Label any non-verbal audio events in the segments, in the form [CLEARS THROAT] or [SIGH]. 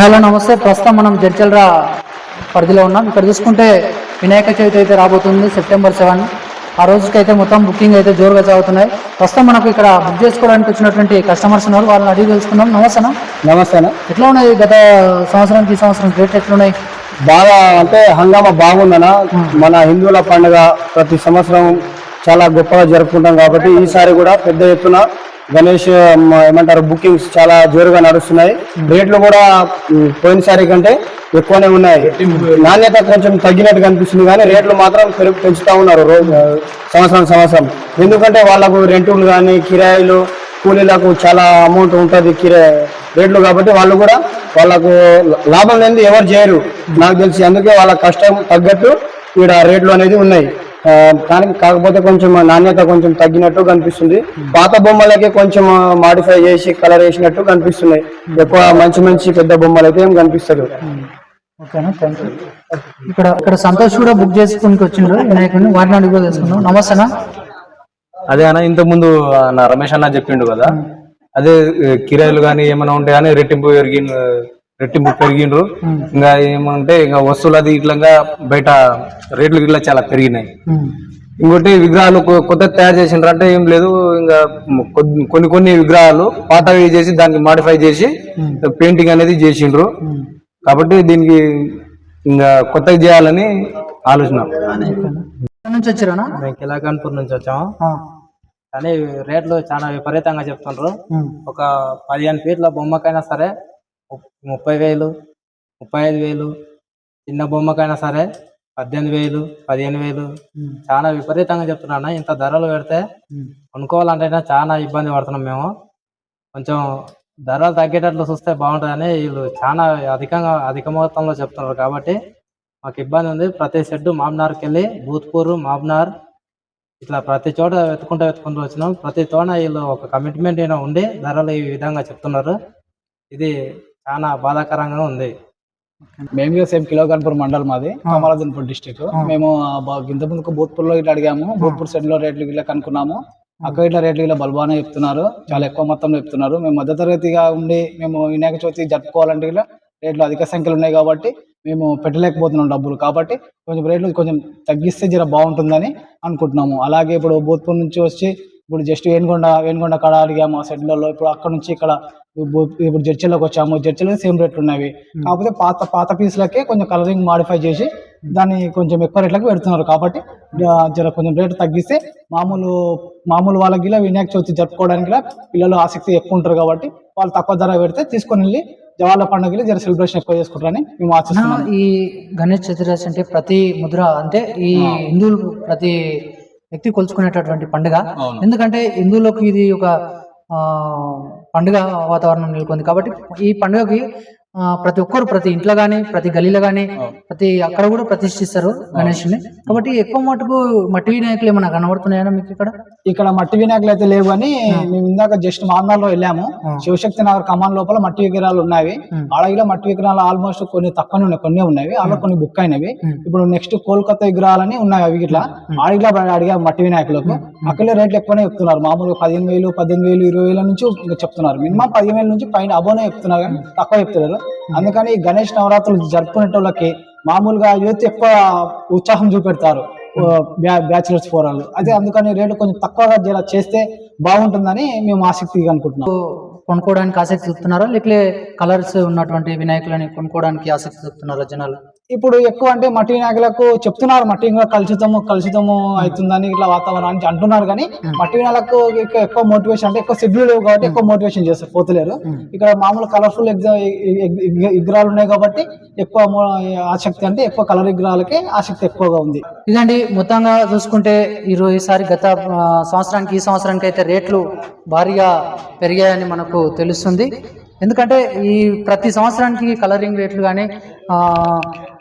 Hello నమస్తే. ప్రస్తుతం మనం జడ్చల్రా పరిధిలో ఉన్నాం. ఇక్కడ చూసుకుంటే వినాయక చవితి అయితే రాబోతుంది సెప్టెంబర్ సెవెన్. ఆ రోజుకైతే మొత్తం బుకింగ్ అయితే జోరుగా సాగుతున్నాయి ప్రస్తుతం మనకు ఇక్కడ బుక్ చేసుకోవడానికి వచ్చినటువంటి కస్టమర్స్ ఉన్నారు. వాళ్ళని అడిగి తెలుసుకుందాం. నమస్తేనా నమస్తేనా ఎట్లా ఉన్నాయి గత సంవత్సరానికి ఈ సంవత్సరం రేట్లు ఎట్లున్నాయి? బాగా అంటే హంగామా బాగుందనా మన హిందువుల పండుగ ప్రతి సంవత్సరం చాలా గొప్పగా జరుపుకుంటాం కాబట్టి ఈసారి కూడా పెద్ద ఎత్తున గణేష్ ఏమంటారు బుకింగ్స్ చాలా జోరుగా నడుస్తున్నాయి. రేట్లు కూడా పోయినసారి కంటే ఎక్కువనే ఉన్నాయి. నాణ్యత కొంచెం తగ్గినట్టు కనిపిస్తుంది కానీ రేట్లు మాత్రం పెరుగు పెంచుతా ఉన్నారు రోజు సంవత్సరం సంవత్సరం. ఎందుకంటే వాళ్ళకు రెంటులు కానీ కిరాయిలు కూలీలకు చాలా అమౌంట్ ఉంటుంది కిరా రేట్లు కాబట్టి వాళ్ళు కూడా వాళ్ళకు లాభం లేనిది ఎవరు చేయరు. నాకు తెలిసి అందుకే వాళ్ళ కష్టం తగ్గట్టు ఇక్కడ రేట్లు అనేది ఉన్నాయి. కానీ కాకపోతే కొంచెం నాణ్యత కొంచెం తగ్గినట్టు కనిపిస్తుంది. పాత బొమ్మలకి కొంచెం మాడిఫై చేసి కలర్ వేసినట్టు కనిపిస్తున్నాయి. ఎక్కువ మంచి మంచి పెద్ద బొమ్మలు అయితే ఏం కనిపిస్తారు ఓకేనా థ్యాంక్ యూ ఇక్కడ ఇక్కడ సంతోష్ కూడా బుక్ చేసుకుని వచ్చిండ్రు వినాయకుడిని. వారిని అడిగి నమస్తేనా అదే అన్న ఇంత ముందు నా రమేష్ అన్న చెప్పిండు కదా. అదే ఏ, కిరాయిలు కానీ ఏమైనా ఉంటే కానీ రెట్టింపు పెరిగి రెట్టింపు పెరిగిండ్రు. ఇంకా ఏమంటే ఇంకా వస్తువులు అది ఇట్లా బయట రేట్లు ఇట్లా చాలా పెరిగినాయి. ఇంకోటి విగ్రహాలు కొత్త తయారు చేసిండ్రు అంటే ఏం లేదు ఇంకా కొన్ని కొన్ని విగ్రహాలు పాతవి చేసి దానికి మాడిఫై చేసి పెయింటింగ్ అనేది చేసిండ్రు. కాబట్టి దీనికి ఇంకా కొత్తగా చేయాలని ఆలోచన. నుంచి వచ్చారా మేము కిలాకాన్పూర్ నుంచి వచ్చాము. కానీ రేట్లు చాలా విపరీతంగా చెప్తుండ్రు. ఒక పదిహేను ఫీట్ల బొమ్మకైనా సరే ముప్పై వేలు ముప్పై ఐదు వేలు చిన్న బొమ్మకైనా సరే పద్దెనిమిది వేలు పదిహేను వేలు. చాలా విపరీతంగా చెప్తున్నా ఇంత ధరలు పెడితే కొనుక్కోవాలంటేనే చాలా ఇబ్బంది పడుతున్నాం మేము. కొంచెం ధరలు తగ్గేటట్లు చూస్తే బాగుంటుందని వీళ్ళు చాలా అధికంగా అధిక మొత్తంలో చెప్తున్నారు కాబట్టి మాకు ఇబ్బంది ఉంది. ప్రతి షెడ్ మామ్నార్కి వెళ్ళి భూత్పూర్ మామ్నార్ ఇట్లా ప్రతి చోట వెతుకుంటూ వెతుకుంటూ వచ్చినాం. ప్రతి చోట వీళ్ళు ఒక కమిట్మెంట్ అయినా ఉండి ధరలు ఈ విధంగా చెప్తున్నారు. ఇది చాలా బాధాకరంగా ఉంది. మేము కూడా సేమ్ కిలోగన్పూర్ మండల్ మాది కమలాదన్పూర్ డిస్టిక్. మేము ఇంత ముందుకు భూత్పూర్లో ఇట్లా అడిగాము భూత్పూర్ సెట్లో రేట్లు ఇట్లా కనుక్కున్నాము. అక్కడ ఇట్లా రేట్లు ఇలా బల్బానే చెప్తున్నారు చాలా ఎక్కువ మొత్తంలో చెప్తున్నారు. మేము మధ్యతరగతిగా ఉండి మేము వినాయక చవితి జరుపుకోవాలంటే ఇలా రేట్లు అధిక సంఖ్యలో ఉన్నాయి కాబట్టి మేము పెట్టలేకపోతున్నాం డబ్బులు. కాబట్టి కొంచెం రేట్లు కొంచెం తగ్గిస్తే జర బాగుంటుందని అనుకుంటున్నాము. అలాగే ఇప్పుడు భూత్పూర్ నుంచి వచ్చి ఇప్పుడు జస్ట్ వేణుకొండ వేణుకొండ కాడ అడిగాము సెట్లలో ఇప్పుడు అక్కడ నుంచి ఇక్కడ ఇప్పుడు జడ్చీలోకి వచ్చాము. జడ్చీలో సేమ్ రేట్లు ఉన్నవి. కాకపోతే పాత పాత పీసులకే కొంచెం కలరింగ్ మాడిఫై చేసి దాన్ని కొంచెం ఎక్కువ రేట్లకు పెడుతున్నారు. కాబట్టి జర కొంచెం రేటు తగ్గిస్తే మామూలు మామూలు వాళ్ళకి ఇలా వినాయక చవితి జరుపుకోవడానికి పిల్లలు ఆసక్తి ఎక్కువ ఉంటారు కాబట్టి వాళ్ళు తక్కువ ధర పెడితే తీసుకొని వెళ్ళి జవాళ్ళ పండుగలు జర సెలబ్రేషన్ ఎక్కువ చేసుకుంటారని మేము ఆశిస్తున్నాం. ఈ గణేష్ చతుర్దశి అంటే ప్రతి ముద్ర అంటే ఈ హిందువులు ప్రతి వ్యక్తి కొలుచుకునేటటువంటి పండుగ. ఎందుకంటే హిందువులకు ఇది ఒక ఆ, పండుగ వాతావరణం నెలకొంది. కాబట్టి ఈ పండుగకి ప్రతి ఒక్కరు ప్రతి ఇంట్లో కానీ ప్రతి గలీలో కానీ ప్రతి అక్కడ కూడా ప్రతిష్ఠిస్తారు గణేష్ని. కాబట్టి ఎక్కువ మటుకు మట్టి వినాయకులు ఏమైనా కనబడుతున్నాయా మీకు ఇక్కడ? ఇక్కడ మట్టి వినాయకులు అయితే లేవు కానీ మేము ఇందాక జస్ట్ మాందాల్లో వెళ్ళాము. శివశక్తి నగర్ కమాన్ లోపల మట్టి విగ్రహాలు ఉన్నాయి. ఆడగిలో మట్టి విగ్రహాలు ఆల్మోస్ట్ కొన్ని తక్కువనే ఉన్నాయి కొన్ని ఉన్నాయి. అలా కొన్ని బుక్ అయినవి. ఇప్పుడు నెక్స్ట్ కోల్కతా విగ్రహాలని ఉన్నాయి అవి ఇట్లా. ఆడగిలో అడిగా మట్టి వినాయకులకు. అక్కడ రేట్లు ఎక్కువనే చెప్తున్నారు. మామూలుగా పదిహేను వేలు పద్దెనిమిది వేలు ఇరవై వేల నుంచి చెప్తున్నారు. మినిమం పదిహేను వేల నుంచి పైన అబోనే చెప్తున్నారు కానీ తక్కువ చెప్తున్నారు అందుకని గణేష్ నవరాత్రులు జరుపుకునేటోళ్ళకి మామూలుగా యువత ఎక్కువ ఉత్సాహం చూపెడతారు బ్యాచులర్స్ ఫోరాలు. అదే అందుకని రేట్లు కొంచెం తక్కువగా చేస్తే బాగుంటుందని మేము ఆసక్తిగా అనుకుంటున్నాం. కొనుక్కోవడానికి ఆసక్తి చూపుతున్నారా? లేకపోతే కలర్స్ ఉన్నటువంటి వినాయకులని కొనుక్కోవడానికి ఆసక్తి చూపుతున్నారా జనాలు? ఇప్పుడు ఎక్కువ అంటే మట్టి వినాయకులకు చెప్తున్నారు మట్టి కలుషితము కలుషితము అవుతుందని ఇట్లా వాతావరణానికి అంటున్నారు కానీ మట్టి వినాయకులకు ఎక్కువ మోటివేషన్ అంటే ఎక్కువ సిగ్గులు లేవు కాబట్టి ఎక్కువ మోటివేషన్ చేస్తారు పోతలేరు. ఇక్కడ మామూలు కలర్ఫుల్ విగ్రహాలు ఉన్నాయి కాబట్టి ఎక్కువ ఆసక్తి అంటే ఎక్కువ కలర్ విగ్రహాలకే ఆసక్తి ఎక్కువగా ఉంది. ఇదండి మొత్తంగా చూసుకుంటే ఈరోజు ఈసారి గత సంవత్సరానికి ఈ సంవత్సరానికి అయితే రేట్లు భారీగా పెరిగాయని మనకు తెలుస్తుంది. ఎందుకంటే ఈ ప్రతి సంవత్సరానికి కలరింగ్ రేట్లు కానీ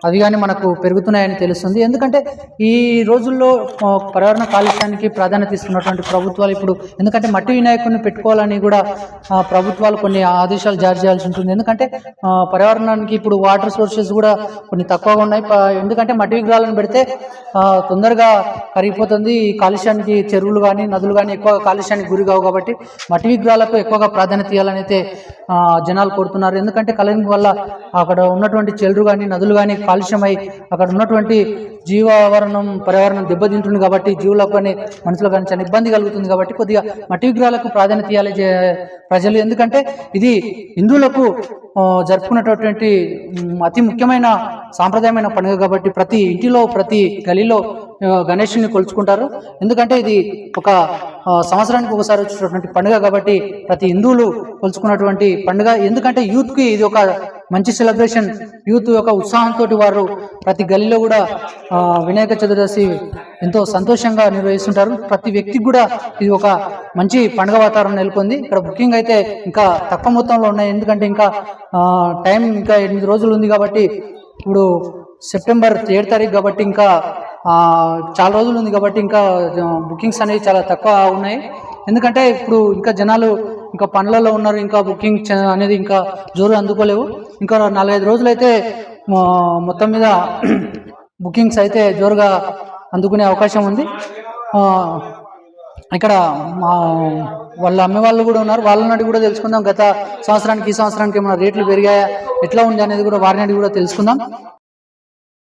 అవి కానీ మనకు పెరుగుతున్నాయని తెలుస్తుంది. ఎందుకంటే ఈ రోజుల్లో పర్యావరణ కాలుష్యానికి ప్రాధాన్యత ఇస్తున్నటువంటి ప్రభుత్వాలు ఇప్పుడు ఎందుకంటే మట్టి వినాయకుడిని పెట్టుకోవాలని కూడా ప్రభుత్వాలు కొన్ని ఆదేశాలు జారీ చేయాల్సి ఉంటుంది. ఎందుకంటే పర్యావరణానికి ఇప్పుడు వాటర్ సోర్సెస్ కూడా కొన్ని తక్కువగా ఉన్నాయి. ఎందుకంటే మట్టి విగ్రహాలను పెడితే తొందరగా కరిగిపోతుంది. ఈ కాలుష్యానికి చెరువులు కానీ నదులు కానీ ఎక్కువ కాలుష్యానికి గురి కావు కాబట్టి మట్టి విగ్రహాలకు ఎక్కువగా ప్రాధాన్యత ఇవ్వాలని అయితే జనాలు కోరుతున్నారు. ఎందుకంటే కలరింగ్ వల్ల అక్కడ ఉన్నటువంటి చెరువులు కానీ నదులు కానీ కాలుష్యమై అక్కడ ఉన్నటువంటి జీవావరణం పర్యావరణం దెబ్బతింటుంది కాబట్టి జీవులకు కానీ మనుషులకు కానీ చాలా ఇబ్బంది కలుగుతుంది కాబట్టి కొద్దిగా మట్టి విగ్రహాలకు ప్రాధాన్యత ఇవ్వాలి ప్రజలు. ఎందుకంటే ఇది హిందువులకు జరుపుకున్నటువంటి అతి ముఖ్యమైన సాంప్రదాయమైన పండుగ కాబట్టి ప్రతి ఇంటిలో ప్రతి గలిలో గణేషుని కొలుచుకుంటారు. ఎందుకంటే ఇది ఒక సంవత్సరానికి ఒకసారి వచ్చేటటువంటి పండుగ కాబట్టి ప్రతి హిందువులు కొలుచుకున్నటువంటి పండుగ. ఎందుకంటే యూత్కి ఇది ఒక మంచి సెలబ్రేషన్ యూత్ యొక్క ఉత్సాహంతో వారు ప్రతి గల్లీలో కూడా వినాయక చతుర్దశి ఎంతో సంతోషంగా నిర్వహిస్తుంటారు. ప్రతి వ్యక్తికి కూడా ఇది ఒక మంచి పండుగ వాతావరణం నెలకొంది. ఇక్కడ బుకింగ్ అయితే ఇంకా తక్కువ మొత్తంలో ఉన్నాయి. ఎందుకంటే ఇంకా టైం ఇంకా ఎనిమిది రోజులు ఉంది కాబట్టి ఇప్పుడు సెప్టెంబర్ ఏడు తారీఖు కాబట్టి ఇంకా చాలా రోజులు ఉంది కాబట్టి ఇంకా బుకింగ్స్ అనేవి చాలా తక్కువ ఉన్నాయి. ఎందుకంటే ఇప్పుడు ఇంకా జనాలు ఇంకా పనులలో ఉన్నారు ఇంకా బుకింగ్ అనేది ఇంకా జోరు అందుకోలేవు. ఇంకా నాలుగైదు రోజులు అయితే మొత్తం మీద [CLEARS THROAT] బుకింగ్స్ అయితే జోరుగా అందుకునే అవకాశం ఉంది. ఇక్కడ మా వాళ్ళ అమ్మే వాళ్ళు కూడా ఉన్నారు. వాళ్ళని అడిగి కూడా తెలుసుకుందాం. గత సంవత్సరానికి ఈ సంవత్సరానికి ఏమైనా రేట్లు పెరిగాయా? ఎట్లా ఉంది అనేది కూడా వారిని అడిగి కూడా తెలుసుకుందాం.